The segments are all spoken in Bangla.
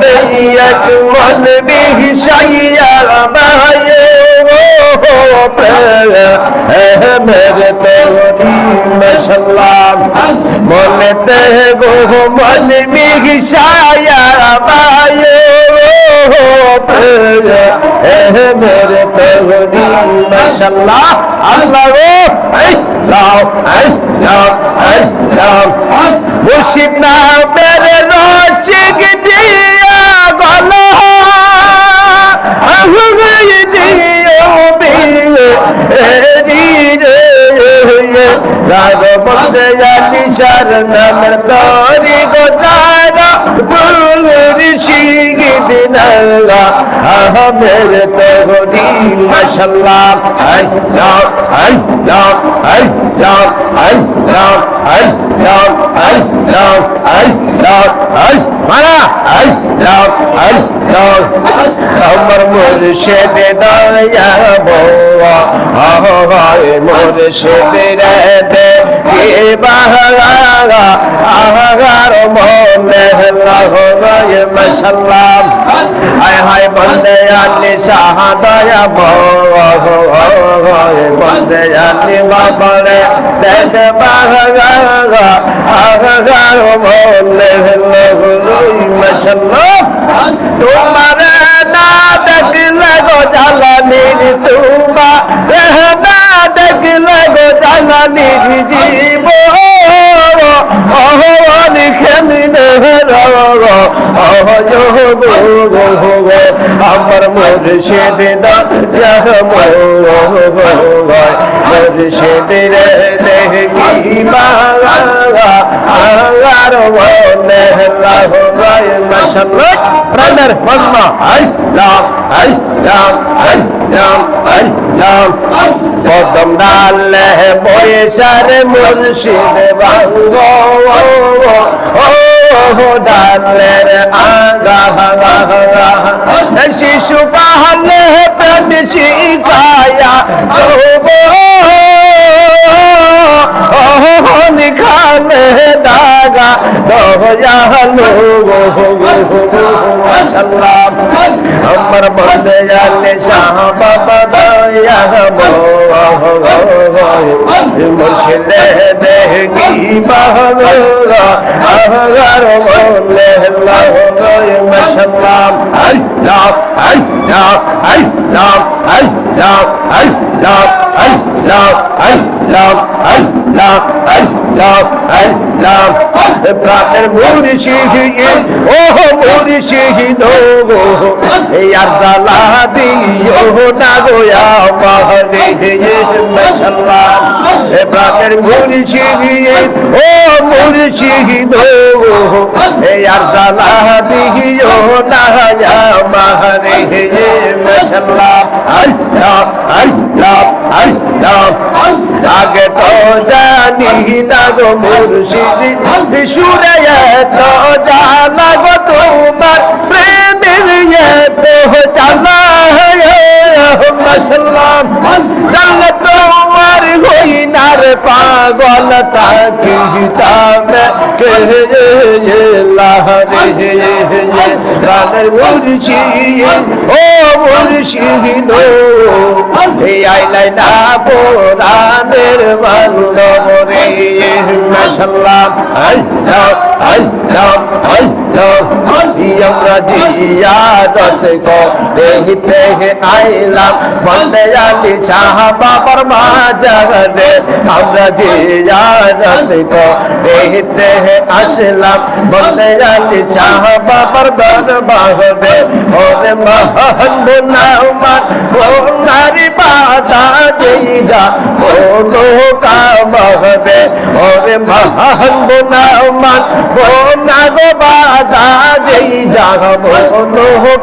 من يكمل به شيئا ما মেরে তোরি মশলাম মনে তে গো মলমি হিসায়া বায়ো है मेरे पगड़ी माशाल्लाह अल्लाह वो ऐ लाओ ऐ लाओ ऐ लाओ मुर्शिद ना मेरे रोशिक दिया गला अहुए दियो भी रे রাগ বন্দে জানি সার নামের দরি গ আহমের তরি মশাল্লাহ হাই রাম হাই রাম হাই রাম হাই রাম হাই রাম হাই রাম হাই রাম হাই মারা আহার মনে হয়ে মশাল্লাম হায় হায় বন্দে আলি সাহা দয়া বন্দে আলি বাবরে দেখ আহার মনে হয়ে মশাল্লাম তোমার না দেখলে গো জ্বালানির তোমার। জ্বালানির জীব অহবান খেমিনে আমার মুর্শিদ মুর্শিদ রে দেখি বাগা মাশাল্লাহ প্রাণের মজমা আই লাম আই লাম আই লাম আই লাম কদম ডালে বয়সার মুর্শিদ বাঙ্গ। ও ডালের আগা শিশু পাহলে প্রেম শিখায়া নিখালে দাগা দয়ালু সাল্লাম আমার বন্দে জানে শাহ বাবা দয়া মুর্শিদে দেখি বাহগা আহগার মনে লাগয় মশাল্লাম আল্লাহ আল্লাহ আল্লাহ আল্লাহ আল্লাহ আল্লাহ আল্লাহ আল্লাহ আল্লাহ আল্লাহ প্রাণের মুর্শিদ ও মুর্শিদ গো। এই আর জালা দিও না গোয়া মাহরে মশাল্লাহ। প্রাণের মুর্শিদ ও মুর্শিদ গো। এই আর জালা দিও না মাহরে মশাল্লাহ। আল্লাহ আল্লাহ আল্লাহ আগে তো জানি না গো মুর্শিদ সুরে তো জানা গো তোমার, প্রেমের তো জানা মসলাম চল তোমার হইনার পাগল তাকি তামে কে লাহরে রানের মুর্শিদ, ও মুর্শিদ এই আইলাই না পোরানের ইনশাল্লাহ হরিয়ম রাজিয়ারত করিতে আইলাম। বন্দে আলি শাহ বাবার মাঝে আমরা জিয়ারত করিতে আসলাম। বন্দে আলি শাহ বাবার দরবারে, ওরে মহান বুনামান ও নারী বাধা যা, ও লোকা মহবে ওরে মহান বুনামান ও নাগবাদ যেই যাব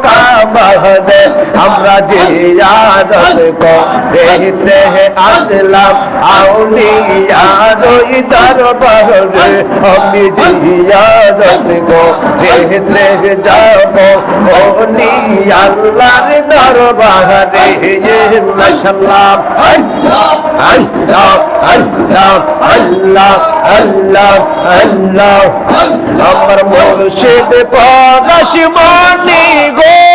কাবাহদে আমরা যে আদত করিতে আসলাম আউলিয়ারই দরবারে আমি যে আদত করিতে যাব। ওলি আল্লাহর দরবারে মাশাআল্লাহ আল্লাহ আল্লাহ আল্লাহ আল্লাহ। আমার মুর্শিদ পরশ মনি গো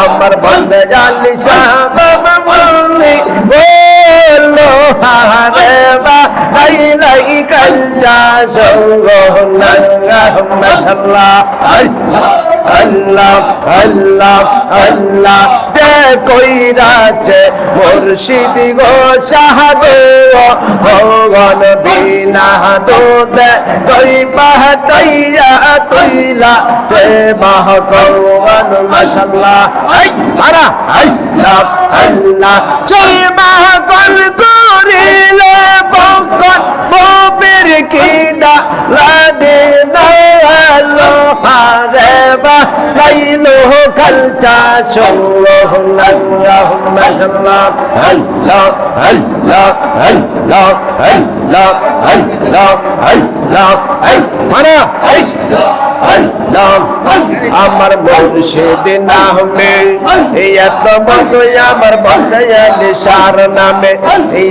আমার বন্ধ জালি বললি বলো হারে বা মাশাল্লাহ আল্লাহ আল্লাহ আল্লাহ। যে কইরাছে মুর্শিদ গো সাহাবে ভগবান বিনা দোদে। কই পাহ তৈয়া তৈলা সে মাহ কৌন মাশাল্লাহ আই, মারা। আল্লাহ আল্লাহ। চই মাহ কল করিলে বকন মোবের কিনা লাদে না হারে বা লাইলো কালচা সোল্লাহ মাশাল্লাহ আল্লাহ আল্লাহ আল্লাহ আল্লাহ আল্লাহ আল্লাহ আই মানা আল্লাহ, আমার মুর্শিদ নামে এত মতো আমার বদয়ালি সার নামে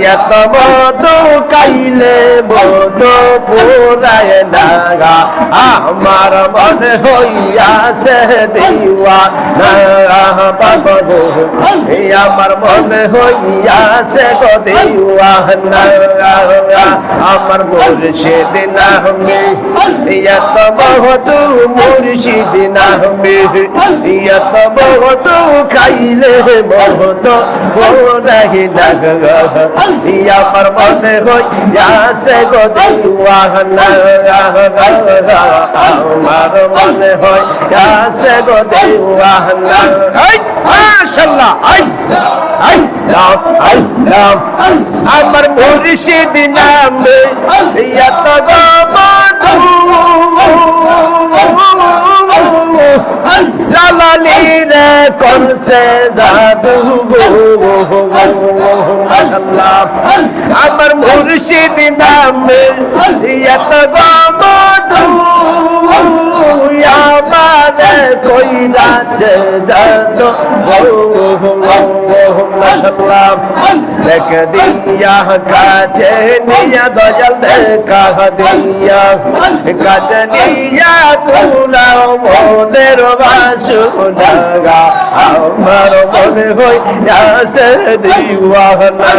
এত মতো কাইলে মতো পুরায় লাগা আমার মনে হইয়াছে দিওয়া না বাবা আমার মনে হইয়াছে গো দিওয়া না আমার মুর্শিদ নামে এত বহুতু মুর্শিদ নামে এত বহুতু খাইলে বহুত পুরাই লাগা আমার মনে হইয়াছে গো দিওয়া না আমার মনে হয় আসে গো দেওয়ানা মাশাআল্লাহ I I love I love আমার মুর্শিদ নামে এত গো জালালি রে কোন আমার মুর্শিদ নামে এত গো মধু আমারে কইরাছে জাদু মাশাআল্লাহ দেখ দিয়া কাছে নিয়া দয়াল, দেখা দিয়া কাছে নিয়া তুলাও মনের বাসু লাগা আমার মনে হই আসে দিওয়ানা।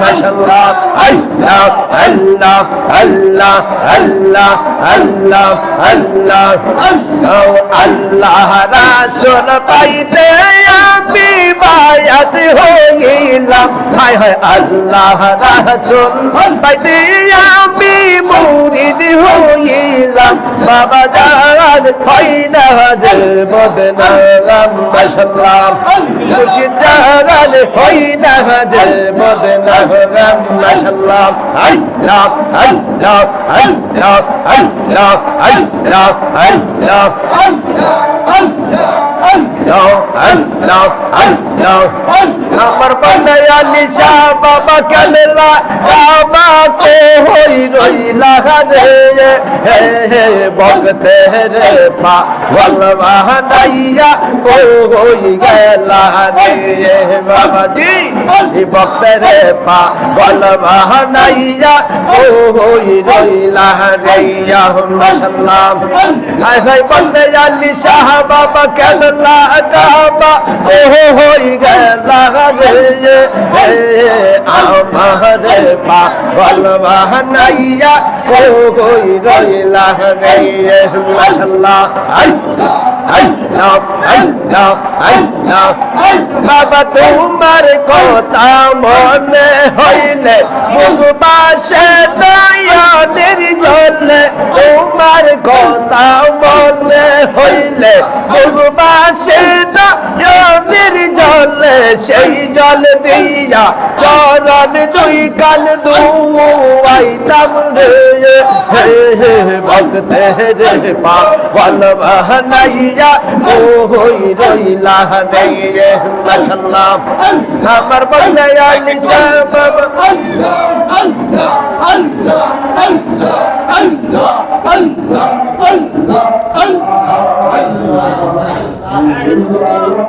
মাশাআল্লাহ আল্লাহ আল্লাহ আল্লাহ আল্লাহ আল্লাহ আল্লাহ। আল্লাহ রাসূল পাইতে আমি বায়াত হইলাম হায় হায় আল্লাহ রাসূল। পাইতে আমি মুরিদ হইলাম। বাবা জান হয় না যে বদনাম মাশাআল্লাহ মুর্শিদ জান হয় না বদনাম মাশাআল্লাহ আল্লাহ আল্লাহ আল্লাহ আল্লাহ আল্লাহ আল্লাহ আমার বন্দয়ালি শাহ বাবা কেনলা আমাকে হই রইলা রে? হে হে ভক্তে রে পা বলবানাইয়া ও হই গেলা রে? বাবাজি ভক্তে রে পা বলবানাইয়া ও হই রইলা রে? মাশাআল্লাহ হাই হাই বন্দয়ালি শাহ, বাবা কেনলা কাবা, ও হই গেলা রে? আমার পাগল বাহানাইয়া কই রইলা রে বাবা তোমার কথা মনে হইলে মুখবাসে দয়ালের জলে তোমার কথা হইলে পূর্বাসে না জলে সেই জল দিয়া চরণ দুই কাল দুয়াইতাম রে হে হে ভক্তে রে পা বল বহনাইয়া ও হই রইলা রে মাশাআল্লাহ আমার বন্দায়ালি সব Allah, Allah, Allah, Allah, Allah, Allah, الله الله الله الله